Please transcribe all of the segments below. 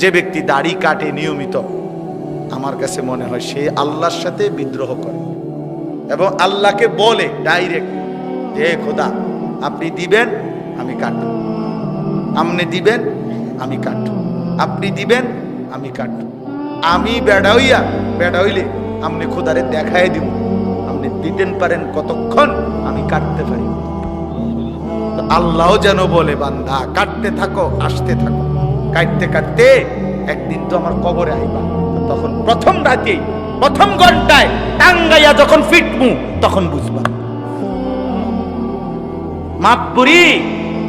যে ব্যক্তি দাড়ি কাটে নিয়মিত, আমার কাছে মনে হয় সে আল্লাহর সাথে বিদ্রোহ করে এবং আল্লাহকে বলে ডাইরেক্ট যে, খোদা, আপনি দিবেন, আমি কাটব। আপনি দিবেন, আমি কাটব। আপনি দিবেন, আমি কাটব। আমি বেড়া হইয়া বেড়া হইলে আপনি খোদারে দেখাই দিব। আপনি দিতেন পারেন কতক্ষণ, আমি কাটতে পারি। তো আল্লাহও যেন বলে বান্ধা কাটতে থাকো, আসতে থাকো। কাটতে কাটতে একদিন তো আমার কবরে আইবা। তখন প্রথম রাতে, প্রথম ঘন্টায় টাঙ্গাইয়া যখন ফিটমু, তখন বুঝবা। বুড়ি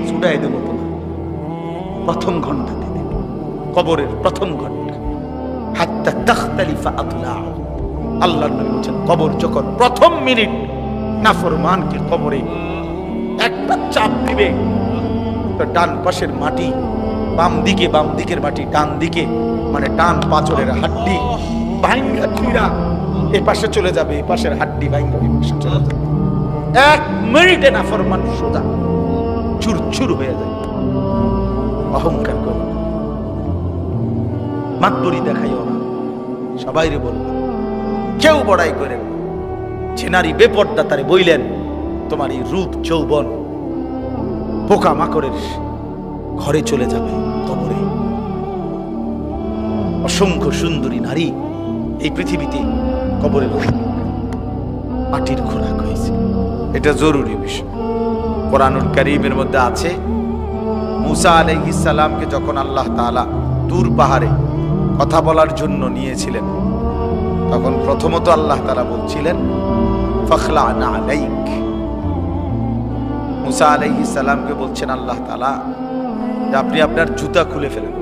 ছুটাই দেবো তোমার প্রথম ঘন্টাতে দেব। কবরের প্রথম ঘণ্টা। হাত্তা তাখতালিফা আল্লাহর নবী বলছেন, কবর যখন প্রথম মিনিট, নাফরমানকে কবরে একটা চাপ দিবে ডান পাশের মাটি বাম দিকে, বাম দিকের মাটি ডান দিকে মানে ডান পাঁচরের হাড্ডি ভাঙ্গা এ পাশে চলে যাবে এ পাশের হাড্ডি ভাঙ্গা পাশে চলে যাবে। এক মিনিটে না ফরমান সোজা চুর চুর হয়ে যায়। অহংকার দেখাইও সবাই রে বলব কেউ বড়াই করে না। যে নারী বেপর্দা তারে বইলেন, তোমার এই রূপ যৌবন। পোকা মাকড়ের ঘরে চলে যাবে। কবরে অসংখ্য সুন্দরী নারী এই পৃথিবীতে কবরে মাটির খোরাক হয়েছে। এটা জরুরি বিষয়। কোরআনুল করিমের মধ্যে আছে, মুসা সালামকে যখন আল্লাহ তাআলা তুর পাহাড়ে কথা বলার জন্য নিয়েছিলেন, তখন প্রথমত আল্লাহ তালা বলছিলেন, ফখলা না আলাইক। মুসা আলাইহিস সালামকে বলছেন, আল্লাহ তাআলা আপনি আপনার জুতা খুলে ফেলেন।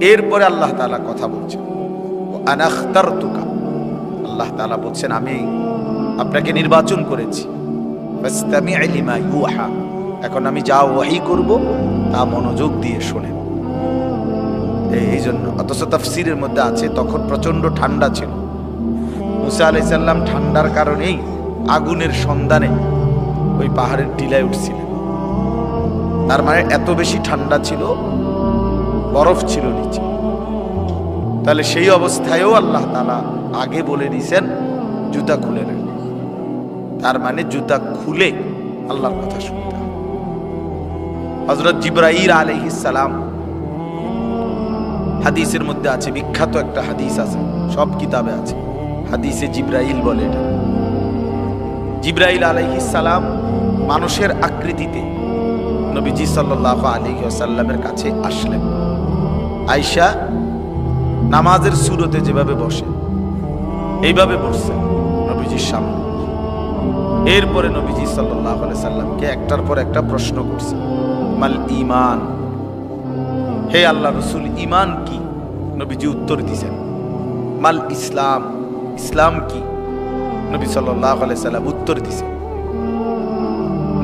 এরপরে আল্লাহ তাআলা কথা বলছেন আনাখতারতুকা আল্লাহ তাআলা বলছেন, আমি আপনাকে নির্বাচন করেছি। এখন আমি যা ওয়াহি করব, তা মনোযোগ দিয়ে শোনেন। এই- জন্য অথচ তাফসিরের মধ্যে আছে, তখন প্রচণ্ড ঠান্ডা ছিল। মুসা আলাইসাল্লাম ঠান্ডার কারণেই আগুনের সন্ধানে ওই পাহাড়ের টিলায় উঠছিলেন। তার মানে এত বেশি ঠান্ডা ছিল, বরফ ছিল নিচে। তাহলে সেই অবস্থায়ও আল্লাহ তালা আগে বলে দিয়েছেন, জুতা খুলে নেন তার মানে জুতা খুলে আল্লাহর কথা শুনতে হজরত আলহিস সালাম, হাদিসের মধ্যে আছে, বিখ্যাত একটা হাদিস আছে, সব কিতাবে আছে। হাদিসে জিব্রাইল বলে এটা। জিব্রাইল সালাম মানুষের আকৃতিতে নবীজি সাল্লাহ আলী সাল্লামের কাছে আসলেন। আয়সা নামাজের সুরতে যেভাবে বসে, এইভাবে বসছে নবীজির সামনে। এরপরে নবীজি সাল্লাহ সাল্লামকে একটার পর একটা প্রশ্ন করছে, মাল ইমান হে আল্লাহ রসুল ইমান কি? নবীজি উত্তর দিছেন, মাল ইসলাম? ইসলাম কি? নবী সাল্লাহ সাল্লাম উত্তর দিছেন,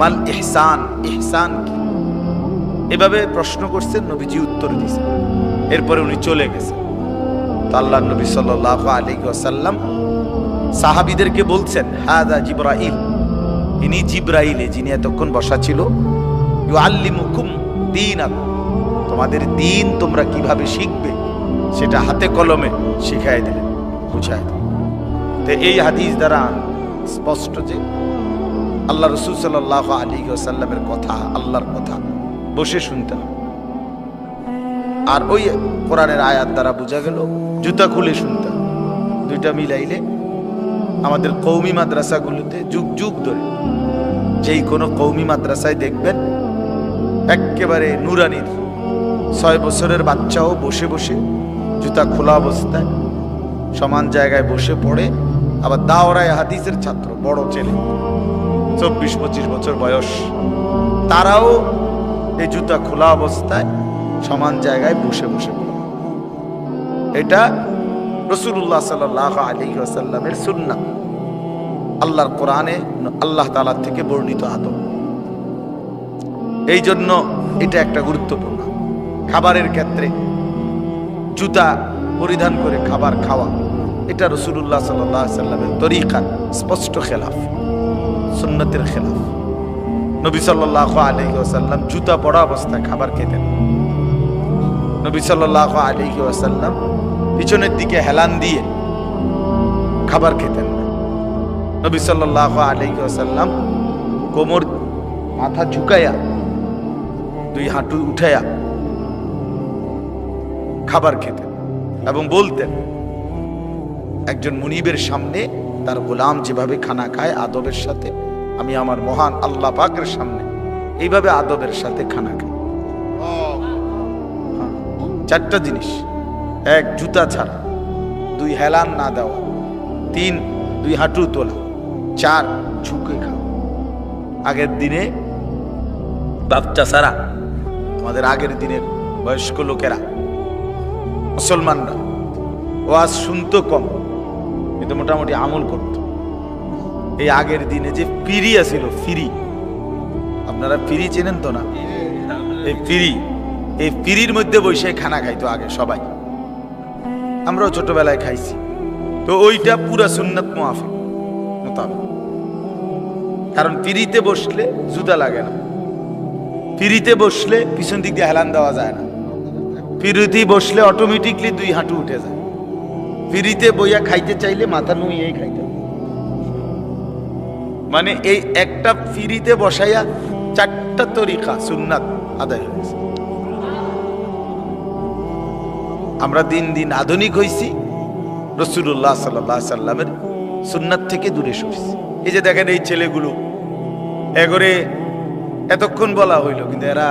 মাল ইহসান? ইহসান কি? এভাবে প্রশ্ন করছেন নবীজি উত্তর দিছেন এরপরে উনি চলে গেছেন। আল্লাহ নবী সাল্লাহ আলী ওয়াসাল্লাম সাহাবিদেরকে বলছেন হাদা জিব্রাইল। ইনি জিব্রাইলে, যিনি এতক্ষণ বসা ছিল দিন তোমাদের দিন তোমরা কীভাবে শিখবে, সেটা হাতে কলমে শিখাই দিলেন বুঝাই তো এই হাদিস দ্বারা স্পষ্ট যে আল্লাহ রসুল সাল্লাহ আলী সাল্লামের কথা, আল্লাহর কথা বসে শুনতে হবে। আর ওই কোরআনের আয়াত দ্বারা বোঝা গেল, জুতা খুলে শুনতে হবে। দুইটা মিলাইলে আমাদের কৌমি মাদ্রাসাগুলোতে যুগ যুগ ধরে যেই কোনো কৌমি মাদ্রাসায় দেখবেন, একেবারে নুরানির ছয় বছরের বাচ্চাও বসে বসে জুতা খোলা অবস্থায় সমান জায়গায় বসে পড়ে, আবার দাওরায় হাদিসের ছাত্র, বড় ছেলে, চব্বিশ পঁচিশ বছর বয়স। তারাও এই জুতা খোলা অবস্থায় সমান জায়গায় বসে বসে এটা রসুল্লাহ সাল্লাহ আলী আসাল্লামের সুন্না আল্লাহর কোরআনে আল্লাহ তালার থেকে বর্ণিত আদব। এই জন্য এটা একটা গুরুত্বপূর্ণ। খাবারের ক্ষেত্রে জুতা পরিধান করে খাবার খাওয়া, এটা রসুল্লাহ সাল্লামের তরিকার স্পষ্ট খেলাফ, সুন্নতের খেলাফ। নবী সাল্লাহ আলী আসাল্লাম জুতা পড়া অবস্থায় খাবার খেতেন। নবী সাল্লাহ আলহি ওয়াসাল্লাম পিছনের দিকে হেলান দিয়ে খাবার খেতেন। না নবী সাল্লাহ আলহি ওয়াসাল্লাম কোমর মাথা ঝুঁকাইয়া দুই হাঁটু উঠাইয়া খাবার খেতেন এবং বলতেন, একজন মুনিবের সামনে তার গোলাম যেভাবে খানা খায় আদবের সাথে আমি আমার মহান আল্লাহ পাকের সামনে এইভাবে আদবের সাথে খানা খাই। হ্যাঁ, চারটা জিনিস। এক জুতা ছাড়া। দুই হেলান না দেওয়া। তিন দুই হাঁটু তোলা। চার ঝুঁকে খাওয়া। আগের দিনে বাচ্চা ছাড়া আমাদের আগের দিনের বয়স্ক লোকেরা মুসলমানরা ওয়াজ শুনতো কম কিন্তু মোটামুটি আমল করত। এই আগের দিনে যে ফিরি আছিল ফিরি। আপনারা ফিরি চেনেন তো না? এই ফিরি, এই ফিরির মধ্যে বসে খানা খাইতো আগে সবাই। আমরাও ছোটবেলায় খাইছি। তো ওইটা পুরা সুন্নত মুআফিক মোতাবেক। কারণ ফিরিতে বসলে জুতা লাগে না। ফিরিতে বসলে পিছন দিক দিয়ে হেলান দেওয়া যায় না। ফিরিতে বসলে অটোমেটিকলি দুই হাঁটু উঠে যায়। ফিরিতে বইয়া খাইতে চাইলে মাথা নুইয়েই খাইতে। মানে এই একটা ফিরিতে বসাইয়া চারটা তরিকা সুন্নাত আদায় হয়েছে। আমরা দিন দিন আধুনিক হইছি রসুল্লাহ সাল্লাহ সাল্লামের সুন্নাত থেকে দূরে সরছি। এই যে দেখেন এই ছেলেগুলো এগরে এতক্ষণ বলা হইল, কিন্তু এরা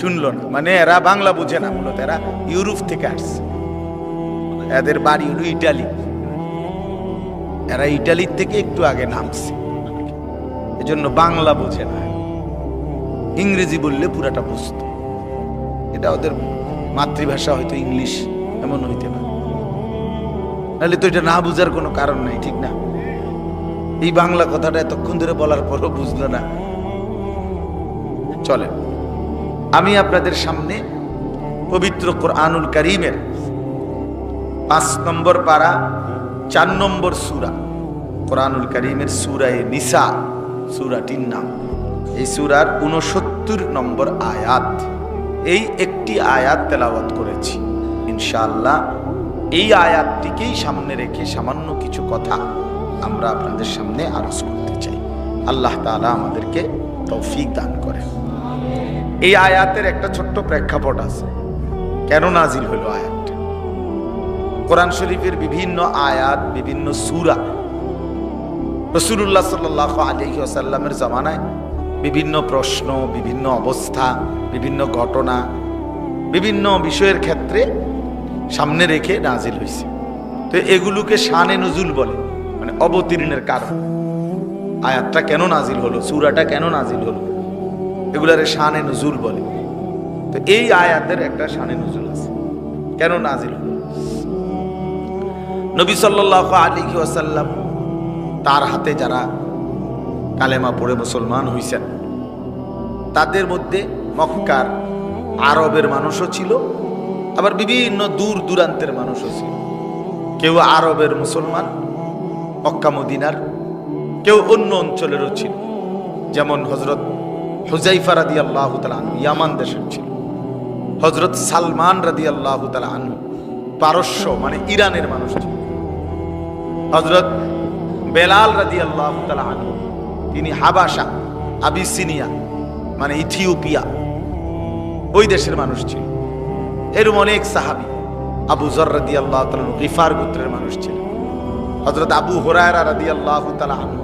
শুনলো না। মানে এরা বাংলা বুঝে না মূলত, এরা ইউরোপ থেকে আসছে। এদের বাড়ি হলো ইটালি। এরা ইটালির থেকে একটু আগে নামছে। এজন্য বাংলা বোঝে না। ইংরেজি বললে পুরাটা বুঝত। এটা ওদের মাতৃভাষা, হয়তো ইংলিশ, এমন হইতে পারে। নাহলে তো এটা না বুঝার কোনো কারণ নাই, ঠিক না? এই বাংলা কথাটা এতক্ষণ ধরে বলার পরও বুঝলো না। চলেন। আমি আপনাদের সামনে পবিত্র কোরআনুল করিমের পাঁচ নম্বর পারা চার নম্বর সুরা, কোরআনুল করিমের সুরায় নিসা, সুরাটির নাম। এই সুরার উনসত্তর নম্বর আয়াত। এই একটি আয়াত তেলাওয়াত করেছি। ইনশাআল্লাহ এই আয়াতটিকেই সামনে রেখে সামান্য কিছু কথা আমরা আপনাদের সামনে আরজ করতে চাই। আল্লাহ তাআলা আমাদেরকে তৌফিক দান করেন। এই আয়াতের একটা ছোট্ট প্রেক্ষাপট আছে। কেন নাজিল হলো আয়াতটা কোরআন শরীফের বিভিন্ন আয়াত, বিভিন্ন সুরা রসুল্লাহ সাল্লাহ আলহি আসাল্লামের জামানায় বিভিন্ন প্রশ্ন, বিভিন্ন অবস্থা, বিভিন্ন ঘটনা, বিভিন্ন বিষয়ের ক্ষেত্রে সামনে রেখে নাজিল হয়েছে তো এগুলোকে শানে নজুল বলে মানে অবতীর্ণের কারণ। আয়াতটা কেন নাজিল হলো, সুরাটা কেন নাজিল হলো, এগুলারে শানে নজুল বলে। তো এই আয়াতের একটা শানে নজুল আছে। কেন নাজিল হলো? নবী সাল্লাহ আলী ওয়াসাল্লাম তার হাতে যারা কালেমা পড়ে মুসলমান হইছেন, তাদের মধ্যে মক্কার আরবের মানুষও ছিল, আবার বিভিন্ন দূর দূরান্তের মানুষও ছিল। কেউ আরবের মুসলমান, মক্কা মদিনার, কেউ অন্য অঞ্চলেরও ছিল। যেমন হজরত হুজাইফা রাদি আল্লাহ ইয়ামান দেশের ছিল। হজরত সালমান রাদি আল্লাহ পারস্য মানে ইরানের মানুষ ছিল। হজরত বেলাল রাদি আল্লাহ তিনি হাবাসা, আবিসিনিয়া মানে ইথিওপিয়া, ওই দেশের মানুষ ছিল এরম অনেক সাহাবি আবু জর রাদি আল্লাহ গিফার গোত্রের মানুষ ছিল হজরত আবু হরায়রা রাদি আল্লাহ আনহু,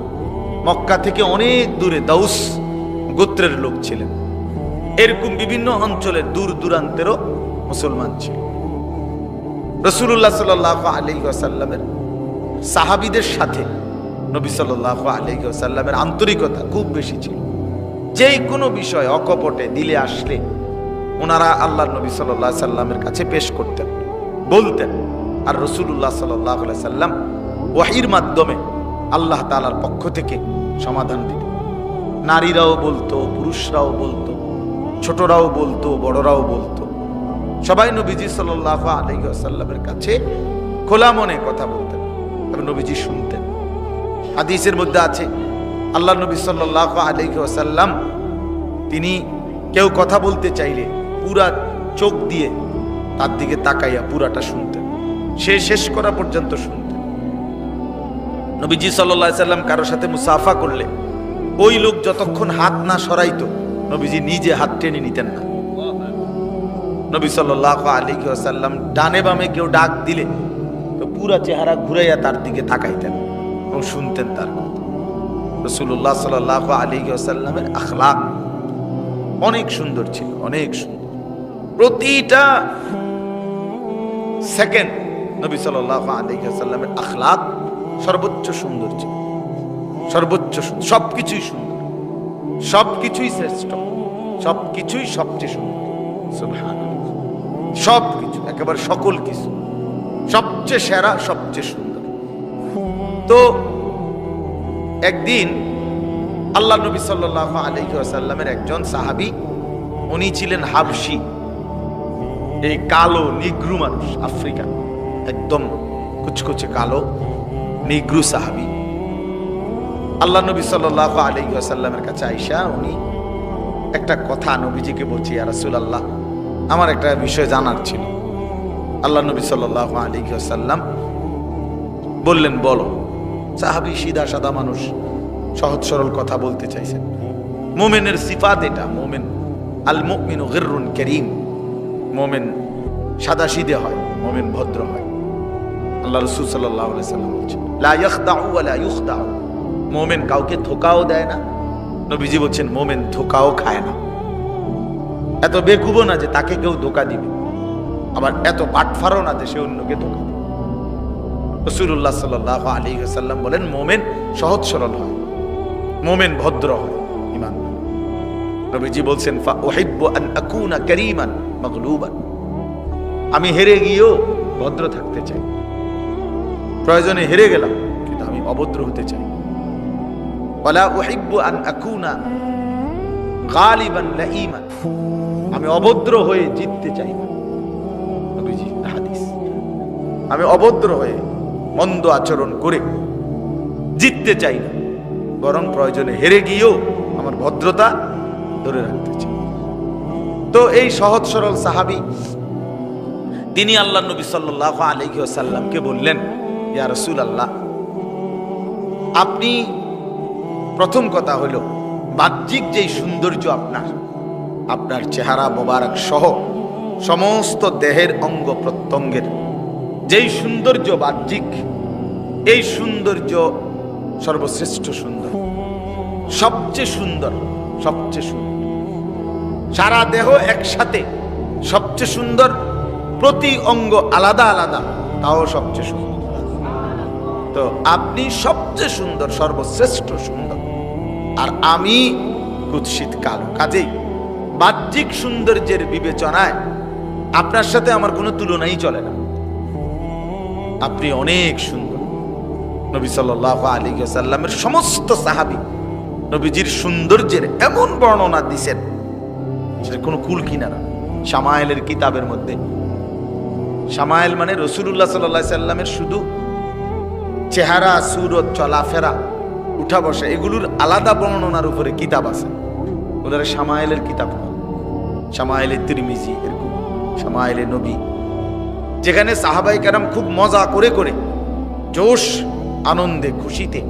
মক্কা থেকে অনেক দূরে দাউস গোত্রের লোক ছিলেন। এরকম বিভিন্ন অঞ্চলের দূর দূরান্তেরও মুসলমান ছিল রসুল্লাহ সাল আলী সাহাবিদের সাথে নবী সাল আলী আসাল্লামের আন্তরিকতা খুব বেশি ছিল। যে কোনো বিষয় অকপটে দিলে আসলে ওনারা আল্লাহ নবী সাল্লাহ সাল্লামের কাছে পেশ করতেন, বলতেন। আর রসুল্লাহ সাল্লাহ সাল্লাম ওয়াহির মাধ্যমে আল্লাহ তালার পক্ষ থেকে সমাধান দিত। নারীরাও বলতো, পুরুষরাও বলতো, ছোটরাও বলতো, বড়রাও বলতো। সবাই নবীজি সাল্লাহ আলহিসাল্লামের কাছে খোলা মনে কথা বলতেন। এবং নবীজি শুনতেন। হাদিসের মধ্যে আছে আল্লাহ নবী সাল্লাহ আলহিসাল্লাম তিনি কেউ কথা বলতে চাইলে পুরা চোখ দিয়ে তার দিকে তাকাইয়া পুরাটা শুনতেন। সে শেষ করা পর্যন্ত শুনতেন। নবীজি সাল্লাহ সাল্লাম কারোর সাথে মুসাফা করলে ওই লোক যতক্ষণ হাত না সরাইতো নবীজি নিজে হাত টেনে নিতেন না। নবী সাল্লাহ আলী সাল্লাম ডানে বামে কেউ ডাক দিলে পুরা চেহারা ঘুরাইয়া তার দিকে তাকাইতেন এবং শুনতেন তার কথা। রসুল্লাহ সাল্লাহ আলী সাল্লামের আখলাক অনেক সুন্দর ছিল, অনেক সুন্দর। প্রতিটা সেকেন্ড নবী সাল্লাহ আলী সাল্লামের আখলাক সর্বোচ্চ সুন্দর ছিল, সর্বোচ্চ সুন্দর, সবকিছুই সুন্দর, সবকিছুই শ্রেষ্ঠ, সবকিছুই সবচেয়ে সুন্দর। সুবহানাল্লাহ। সবকিছু, একেবারে সকল কিছু। সবচেয়ে সেরা, সবচেয়ে সুন্দর। তো একদিন আল্লাহ নবী সাল্লাহ আলহিহাসাল্লামের একজন সাহাবি, উনি ছিলেন হাবসি এই কালো, নিগ্রু মানুষ, আফ্রিকান, একদম কুচকুচে কালো, নিগ্রু সাহাবি। আল্লাহ নবী সাল্লাহ আলহিহাসাল্লামের কাছে আইসা উনি একটা কথা নবীজিকে বলছি আর রাসুল আল্লাহ আমার একটা বিষয় জানার ছিল। আল্লাহ নবী সাল্লাহ আলহিহাসাল্লাম বললেন, বলো, সাহাবি সিধা সাদা মানুষ সহজ সরল কথা বলতে চাইছেন। মোমেনের সিফাত এটা, মোমেন আল মুমিন গিররুন করিম। মোমেন সাদা সিধে হয়, মোমেন ভদ্র হয়। আল্লাহ রসুল সাল্লাহ সাল্লাম বলছেন, লা ইয়াখদাউ ওয়া লা ইউখদাউ। মোমেন কাউকে ধোকাও দেয় না। নবীজি বলছেন, মোমেন ধোকাও খায় না। এত বেকুবো না যে তাকে কেউ ধোকা দিবে। আবার এত বাটফারও না সে অন্যকে ধোকা রসুল্লাহ সাল্লাহ আলী সাল্লাম বলেন, মোমেন সহজ সরল হয়, মোমেন ভদ্র হয় ইমান বলছেন আমি হেরে গিয়েও ভদ্র থাকতে চাই। প্রয়োজনে হেরে গেলাম, কিন্তু আমি অভদ্র হতে চাই। আমি অভদ্র হয়ে জিততে চাই না। আমি অভদ্র হয়ে মন্দ আচরণ করে জিততে চাই না, বরং প্রয়োজনে হেরে গিয়েও আমার ভদ্রতা ধরে রাখতে চাই। তো এই সহজ সরল সাহাবি, তিনি আল্লাহ নবী সাল্লাহ আলহি সাল্লামকে বললেন, ইয়া রসুল আল্লাহ আপনি প্রথম কথা হল বাহ্যিক যেই সৌন্দর্য আপনার আপনার চেহারা মোবারক সহ সমস্ত দেহের অঙ্গ প্রত্যঙ্গের যেই সৌন্দর্য বাহ্যিক, এই সৌন্দর্য সর্বশ্রেষ্ঠ সুন্দর। সবচেয়ে সুন্দর সবচেয়ে সুন্দর। সারা দেহ একসাথে সবচেয়ে সুন্দর, প্রতি অঙ্গ আলাদা আলাদা, তাও সবচেয়ে সুন্দর। তো আপনি সবচেয়ে সুন্দর, সর্বশ্রেষ্ঠ সুন্দর। আর আমি কুৎসিত কালো। কাজেই বাহ্যিক সৌন্দর্যের বিবেচনায় আপনার সাথে আমার কোনো তুলনাই চলে না। আপনি অনেক সুন্দর। নবী সাল্লাহ আলী সাল্লামের সমস্ত সাহাবি নবীজির সৌন্দর্যের এমন বর্ণনা দিছেন, সেটা কোনো কুল কিনারা। সামায়েলের কিতাবের মধ্যে। সামায়েল মানে রসুল্লাহ সাল্লাহ সাল্লামের শুধু চেহারা, সুরত, চলাফেরা উঠা বসা এগুলোর আলাদা বর্ণনার উপরে কিতাব আছে। ওদের সামায়েলের কিতাব সামায়েলের তিরমিজি এরকম। সামায়েলের নবী যেখানে সাহাবাই কারাম খুব মজা করে করে, জোশ আনন্দে খুশিতে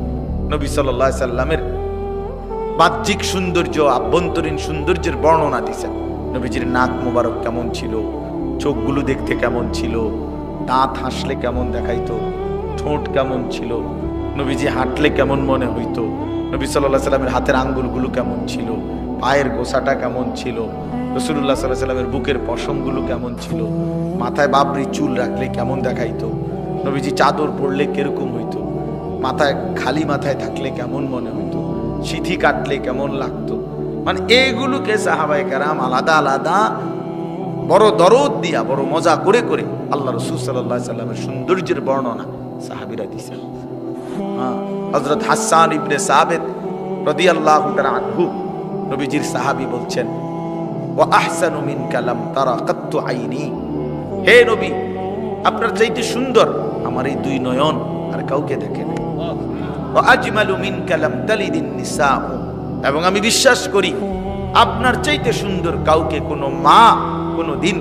নবী সাল্লাহ সাল্লামের বাহ্যিক সৌন্দর্য, আভ্যন্তরীণ সৌন্দর্যের বর্ণনা দিছেন। নবীজির নাক মোবারক কেমন ছিল, চোখগুলো দেখতে কেমন ছিল, দাঁত হাসলে কেমন দেখাইতো, ঠোঁট কেমন ছিল, নবীজি হাঁটলে কেমন মনে হইতো, নবী সাল্লাহ সাল্লামের হাতের আঙ্গুলগুলো কেমন ছিল পায়ের গোসাটা কেমন ছিল? রসুল্লাহ সাল্লাহ সাল্লামের বুকের পশমগুলো কেমন ছিল? মাথায় বাবরি চুল রাখলে কেমন দেখাইতো? নবীজি চাদর পরলে কীরকম হইতো? মাথায়, খালি মাথায় থাকলে কেমন মনে হইতো? সিথি কাটলে কেমন লাগতো? মানে এইগুলোকে সাহাবাই কারাম আলাদা আলাদা বড় দরদ দিয়া, বড় মজা করে করে আল্লাহ রসুল সাল্লাহ সাল্লামের সৌন্দর্যের বর্ণনা সাহাবিরা দিছে হজরত হাসান ইবনে সাবেদ রদি আল্লাহ আনহু নবীজির সাহাবি বলছেন ও আহসানু মিন কালাম তারা কাত্তু আইনি। হে নবী, আপনার চাইতে সুন্দর আমার এই দুই নয়ন আর কাউকে দেখে নাই। ও আজমালু মিন কালাম তালিদিন নিসা এবং আমি বিশ্বাস করি, আপনার চাইতে সুন্দর কাউকে কোনো মা কোনো দিন